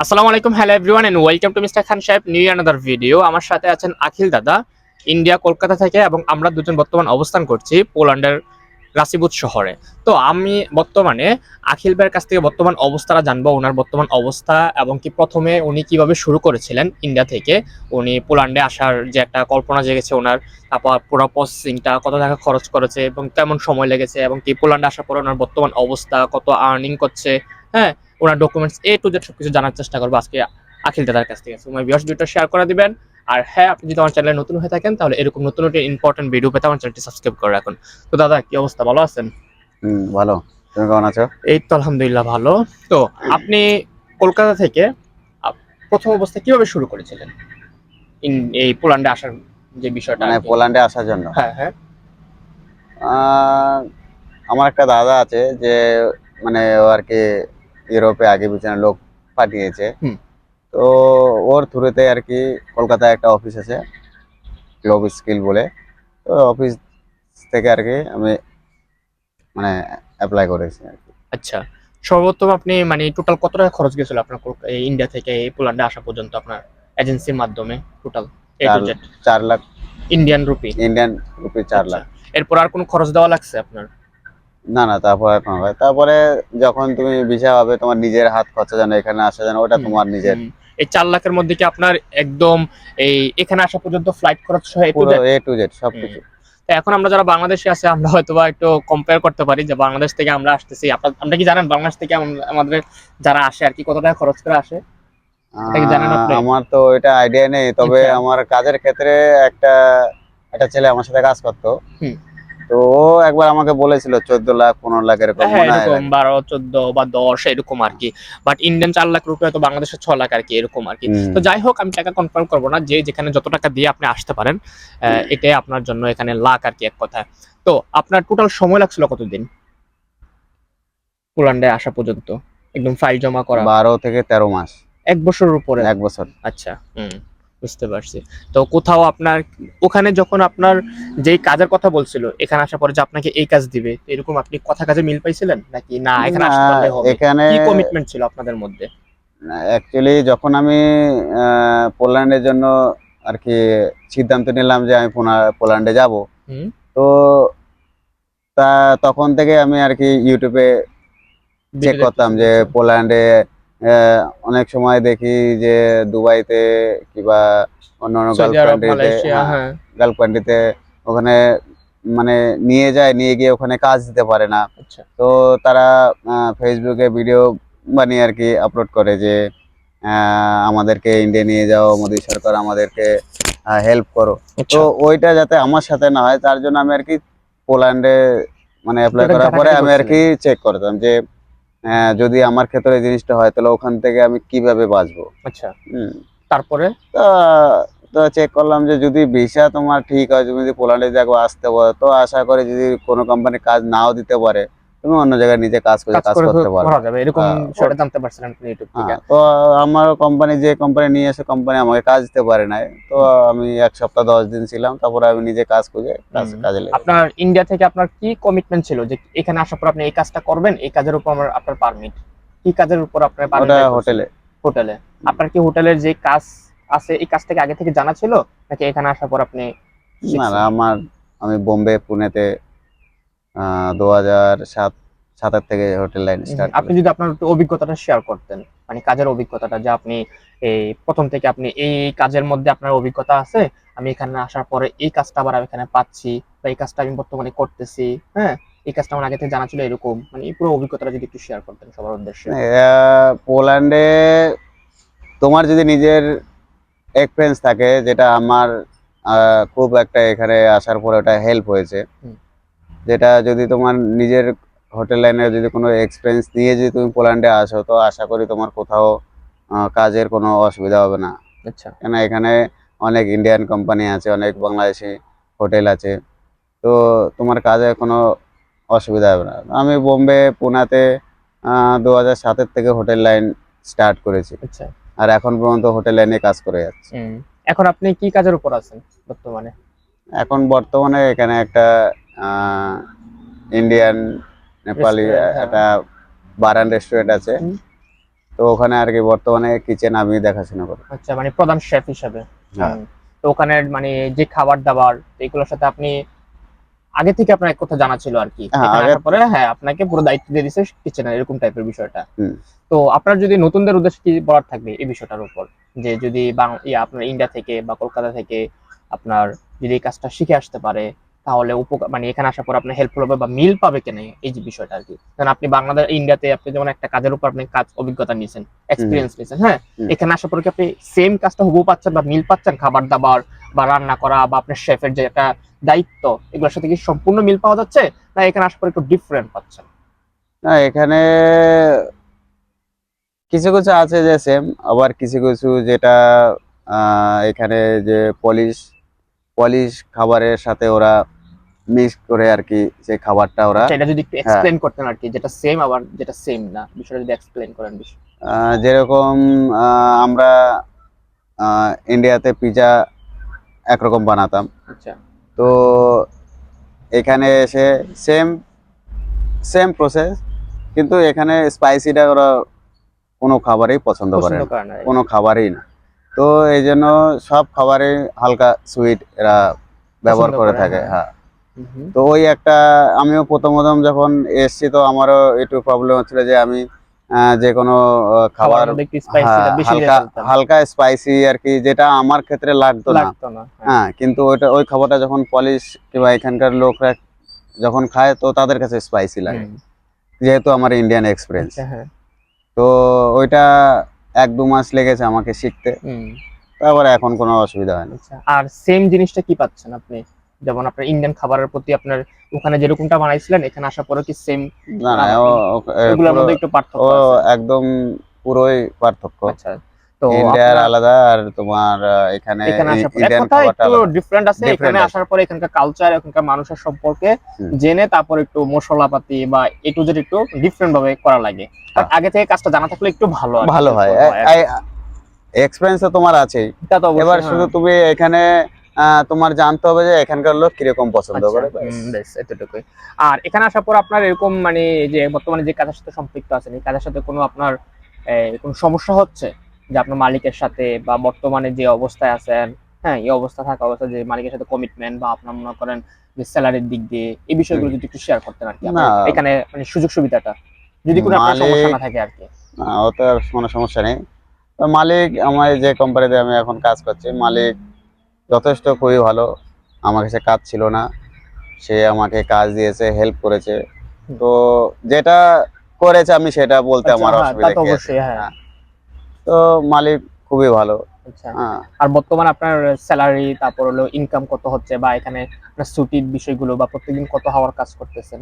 আসসালামু আলাইকুম, hello everyone and welcome to mister Khan Saheb new another video আমার সাথে আছেন আখিল দাদা ইন্ডিয়া কলকাতা থেকে, এবং আমরা দুজন বর্তমান অবস্থান করছি পোল্যান্ডের রাসিবুত শহরে। তো আমি বর্তমানে আখিল ভাইয়ের কাছ থেকে বর্তমান অবস্থাটা জানব, ওনার বর্তমান অবস্থা, এবং কি প্রথমে উনি কীভাবে শুরু করেছিলেন ইন্ডিয়া থেকে, উনি পোল্যান্ডে আসার যে একটা কল্পনা জেগেছে ওনার, তারপর পুরো প্রসেসিংটা কত টাকা খরচ করেছে, এবং কেমন সময় লেগেছে, এবং কি পোল্যান্ডে আসার পর ওনার বর্তমান অবস্থা, কত আর্নিং করছে হ্যাঁ ওনার ডকুমেন্টস এ টু জেড সবকিছু জানার চেষ্টা করব আজকে আখিল দাদার কাছ থেকে। তোমার ভিউয়ার্স ভিডিওটা শেয়ার করে দিবেন। আর হ্যাঁ আপনি যদি আমার চ্যানেলে নতুন হয়ে থাকেন তাহলে এরকম নতুন নতুন ইম্পর্টেন্ট ভিডিও পেতে আমার চ্যানেলটি সাবস্ক্রাইব করে রাখুন। তো দাদা কি অবস্থা? ভালো আছেন? হুম ভালো। তুমি কেমন আছো? এই তো আলহামদুলিল্লাহ ভালো। তো আপনি কলকাতা থেকে প্রথম অবস্থা কীভাবে শুরু করেছিলেন? ইন- এই পোল্যান্ডে আসার যে বিষয়টা মানে পোল্যান্ডে আসার জন্য? হ্যাঁ হ্যাঁ। আমার একটা দাদা আছে যে মানে ও আর কি ইউরোপে আগে পিছনে লোক পাঠিয়েছে। তো ওর থ্রুতে আর কি কলকাতায় একটা অফিস আছে গ্লোব স্কিল বলে। তো অফিস থেকে আর কি আমি মানে অ্যাপ্লাই করেছি আর কি। আচ্ছা সর্বোত্তম আপনি মানে টোটাল কত টাকা খরচ গেছিল আপনার ইন্ডিয়া থেকে এই পোল্যান্ডে আসা পর্যন্ত আপনার এজেন্সির মাধ্যমে টোটাল চার- চার lakh Indian rupee Indian rupee চার লাখ। এরপর আর কোনো খরচ দেওয়া লাগছে আপনার? না না তারপর এখন হয় তারপরে যখন তুমি ভিসা হবে তোমার নিজের হাত খরচা জানো এখানে আসা জানো ওটা তোমার নিজের। এই চার লাখের মধ্যে কি আপনার একদম এই এখানে আসা পর্যন্ত ফ্লাইট খরচ সহ এ টু জেড সবকিছু। এখন আমরা যারা বাংলাদেশে আছে আমরা হয়তো বা একটু কম্পেয়ার করতে পারি যে বাংলাদেশ থেকে আমরা আসতেছি। আপনার কি জানেন বাংলাদেশ থেকে আমাদের যারা আসে আর কি কত টাকা খরচ করে আসে? আমার তো এটা আইডিয়া নেই তবে আচ্ছা। আমার কাজের ক্ষেত্রে একটা একটা ছেলে আমার সাথে কাজ করতো। তো ও একবার আমাকে বলেছিল চোদ্দ লাখ পনেরো লাখ এরকম হ্যাঁ এরকম বারো চোদ্দ বা দশ এরকম আর কি। বাট ইন্ডিয়ান চার লাখ রুপি হয়তো বাংলাদেশের ছ লাখ আর কি এরকম আর কি। তো যাই হোক আমি টাকা কনফার্ম করব না। যে যেখানে যত টাকা দিয়ে আপনি আসতে পারেন আহ, এটাই আপনার জন্য এখানে লাখ আর কি এক কথায় তো আপনার টোটাল সময় লাগছিল কতদিন? পোল্যান্ডে আসা পর্যন্ত। একদম ফাইল জমা করা। বারো থেকে তেরো মাস। এক বছরের উপরে? এক বছর। আচ্ছা হুম। বুঝতে পারছি। তো কোথাও আপনার ওখানে যখন আপনার যেই কাজের কথা বলছিল এখানে আসার পরে যে আপনাকে এই কাজ দিবে এরকম আপনি কথা কাজে মিল পাইছিলেন? নাকি না এখানে আসতে হবে? এখানে কি কমিটমেন্ট ছিল আপনাদের মধ্যে? অ্যাকচুয়ালি যখন আমি পোল্যান্ডের জন্য আর কি সিদ্ধান্ত নিলাম যে আমি পোল্যান্ডে যাব তো তা তখন থেকে আমি আর কি ইউটিউবে চেক করতাম যে পোল্যান্ডে আহ, অনেক সময় দেখি যে দুবাইতে কিংবা অন্য অন্য গালফ সৌদি কান্ট্রিতে ওখানে মানে নিয়ে যায় নিয়ে গিয়ে ওখানে কাজ দিতে পারে না। আচ্ছা। তো তারা ফেসবুকে ভিডিও বানিয়ে আর কি আপলোড করে যে আহ, আমাদেরকে ইন্ডিয়া নিয়ে যাও মোদী সরকার আমাদেরকে হেল্প করো। তো আচ্ছা ওইটা যাতে আমার সাথে না হয় তার জন্য আমি আর কি পোল্যান্ডে মানে অ্যাপ্লাই করার পরে আমি আর কি চেক করতাম যে যদি আমার ক্ষেত্রে জিনিসটা হয় তাহলে ওখান থেকে আমি কীভাবে বাঁচবো? আচ্ছা। হুম। তারপরে? তো তো চেক করলাম যে যদি ভিসা তোমার ঠিক হয় তুমি যদি পোল্যান্ডে দেখো আসতে পারো। তো আশা করি যদি কোনো কোম্পানি কাজ নাও দিতে পারে তুমি অন্য জায়গায় নিজে কাজ করে কাজ করতে পারো। করা যাবে এরকম হ্যাঁ, সেটা জানতে পারছিলেন আপনি ইউটিউব থেকে। হ্যাঁ, তো আমার কোম্পানি যে কোম্পানি নিয়ে এসে কোম্পানি আমাকে কাজ দিতে পারে নাই তো আমি এক সপ্তাহ দশ দিন ছিলাম তারপরে আমি নিজে কাজ খুঁজে কাজ লেগে আপনার ইন্ডিয়া থেকে আপনার কি কমিটমেন্ট ছিল যে এখানে আসার পর আপনি এই কাজটা করবেন এই কাজের উপর আমার আপনার পারমিট কি কাজের উপর আপনার পারমিট হোটেলে। হোটেলে আপনার কি হোটেলের যে কাজ আছে এই কাজটাকে আগে থেকে জানা ছিল? নাকি এখানে আসার পর আপনি না আমার আমি বোম্বে পুনেতে দু হাজার সাত সাতের থেকে হোটেল লাইন স্টার্ট আপনি যদি আপনার অভিজ্ঞতাটা শেয়ার করতেন মানে কাজের অভিজ্ঞতাটা যে আপনি এই প্রথম থেকে আপনি এই কাজের মধ্যে আপনার অভিজ্ঞতা আছে আমি এখানে আসার পরে এই কাজটা আবার আমি এখানে পাচ্ছি বা এই কাজটা আমি বর্তমানে করতেছি হ্যাঁ? এই কাজটা আমার আগে থেকে জানা ছিল এরকম মানে এই পুরো অভিজ্ঞতাটা যদি একটু শেয়ার করতেন সবার উদ্দেশ্যে। পোল্যান্ডে তোমার যদি নিজের এক্সপিরিয়েন্স থাকে যেটা আমার আহ, খুব একটা এখানে আসার পরে ওটা হেল্প হয়েছে। যেটা যদি তোমার নিজের হোটেল লাইনে যদি কোনো এক্সপিরিয়েন্স নিয়ে যদি তুমি পোল্যান্ডে আসো তো আশা করি তোমার কোথাও কাজের কোনো অসুবিধা হবে না। আচ্ছা। কেন এখানে অনেক ইন্ডিয়ান কোম্পানি আছে অনেক বাংলাদেশি হোটেল আছে। তো তোমার কাজে কোনো অসুবিধা হবে না। আমি বোম্বে পুনাতে দু হাজার সাতের থেকে হোটেল লাইন স্টার্ট করেছি। আচ্ছা। আর এখন পর্যন্ত হোটেল লাইনে কাজ করে যাচ্ছি। এখন আপনি কি কাজের উপর আছেন বর্তমানে? এখন বর্তমানে এখানে একটা ইন্ডিয়ান নেপালি হ্যাঁ। একটা বারান রেস্টুরেন্ট আছে। তো ওখানে আর কি বর্তমানে কিচেন আমি দেখাশোনা করি। আচ্ছা মানে প্রধান শেফ হিসাবে। হ্যাঁ। তো ওখানে মানে যে খাবার দাবার এগুলোর সাথে আপনি আগে থেকে আপনার কথা জানা ছিল আর কি। হ্যাঁ, পরে হ্যাঁ আপনাকে পুরো দায়িত্ব দিয়ে দিছে কিচেনের এরকম টাইপের বিষয়টা। তো আপনার যদি নতুনদের উদ্দেশ্যে কি বলার থাকবে এই বিষয়টার উপর? যে যদি আপনার ইন্ডিয়া থেকে বা কলকাতা থেকে আপনার যদি এই কাজটা শিখে আসতে পারে তাহলে উপকার মানে এখানে আসার পর আপনার হেল্পফুল হবে বা মিল পাবে কেন এই যে বিষয়টা আর কি কারণ আপনি বাংলাদেশ ইন্ডিয়াতে আপনি যেমন একটা কাজের উপর আপনি কাজ অভিজ্ঞতা নিয়েছেন এক্সপিরিয়েন্স নিয়েছেন হ্যাঁ? এখানে আসার পরে কি আপনি সেম কাজটা হুবহু পাচ্ছেন বা মিল পাচ্ছেন? খাবার দাবার বা রান্না করা বা আপনার শেফের যে একটা দায়িত্ব এগুলোর সাথে কি সম্পূর্ণ মিল পাওয়া যাচ্ছে? না এখানে আসার পর একটু ডিফারেন্ট পাচ্ছেন? না এখানে কিছু কিছু আছে যে সেম আবার কিছু কিছু যেটা আহ, এখানে যে পলিশ পলিশ খাবারের সাথে ওরা মিক্স করে আর কি যে খাবারটা ওরা আচ্ছা, এটা যদি একটু এক্সপ্লেন করতেন আর কি যেটা সেম আবার যেটা সেম না বিষয়টা যদি এক্সপ্লেন করেন যেরকম আমরা ইন্ডিয়াতে পিজা একরকম বানাতাম। আচ্ছা। তো এখানে এসে সেম সেম প্রসেস কিন্তু এখানে স্পাইসিটা ওরা কোনো খাবারই পছন্দ করে না। কোনো খাবারই না। তো এই জন্য সব খাবারে হালকা সুইট এরা ব্যবহার করে থাকে হ্যাঁ। হ্যাঁ। তো ওই একটা আমিও প্রথম প্রথম যখন এসছি তো আমারও একটু প্রবলেম হচ্ছিল যে আমি যে কোনো খাবার হ্যাঁ, হালকা স্পাইসি আর কি যেটা আমার ক্ষেত্রে লাগতো না। হ্যাঁ। হ্যাঁ কিন্তু ওইটা ওই খাবারটা যখন পলিশ কিংবা এখানকার লোকরা যখন খায় তো তাদের কাছে স্পাইসি লাগে। যেহেতু আমার ইন্ডিয়ান এক্সপিরিয়েন্স আচ্ছা, হ্যাঁ। তো ওইটা এক দু মাস লেগেছে আমাকে শিখতে। তারপরে এখন কোনো অসুবিধা হয়নি। আচ্ছা আর সেম জিনিসটা কি পাচ্ছেন আপনি? যেমন আপনার ইন্ডিয়ান খাবারের প্রতি আপনার ওখানে যেরকমটা বানাইছিলেন এখানে আসার পরে কি সেম না না একটু পার্থক্য একদম পুরোই পার্থক্য। আচ্ছা। তো ইন্ডিয়ার আলাদা আর তোমার এখানে এখানে আসার পরে এক ইন্ডিয়ান কথা খাবারটা একটু ডিফারেন্ট আছে এখানে আসার পরে এখানকার কালচার এখানকার মানুষের সম্পর্কে জেনে তারপর একটু মশলাপাতি বা এ টু জেড একটু ডিফারেন্ট ভাবে করা লাগে। আগে থেকে কাজটা জানা থাকলে একটু ভালো ভালো হয়। এক্সপিরিয়েন্স তো তোমার আছেই। এবার হ্যাঁ। শুধু তুমি এখানে তোমার জানতে হবে যে এখানকার লোক কীরকম পছন্দ আচ্ছা, করে। এতটুকুই। আর এখানে আসার পর আপনার এরকম মানে যে বর্তমানে যে কাজের সাথে সম্পৃক্ত আছেন এই কাজের সাথে কোনো আপনার কোনো সমস্যা হচ্ছে? যে আপনার মালিকের সাথে বা বর্তমানে যে অবস্থায় আছেন হ্যাঁ এই অবস্থা থাকা অবস্থা যে মালিকের সাথে কমিটমেন্ট বা আপনার মনে করেন যে স্যালারির দিক দিয়ে এই বিষয়গুলো যদি একটু শেয়ার করতেন আর কি এখানে মানে সুযোগ সুবিধাটা যদি কোনো আপনার সমস্যা না থাকে আর কি। না ওতে আর কোনো সমস্যা নেই। তো মালিক আমার যে কোম্পানিতে আমি এখন কাজ করছি মালিক যথেষ্ট খুবই ভালো। আমার কাছে কাজ ছিল না। সে আমাকে কাজ দিয়েছে হেল্প করেছে। তো যেটা করেছে আমি সেটা বলতে আচ্ছা, আমার হ্যাঁ, অসুবিধা তো মালিক খুবই ভালো। আচ্ছা। হ্যাঁ। আর বর্তমানে আপনার স্যালারি তারপর হলো ইনকাম কত হচ্ছে বা এখানে ছুটির বিষয়গুলো বা প্রত্যেকদিন কত হওয়ার কাজ করতেছেন?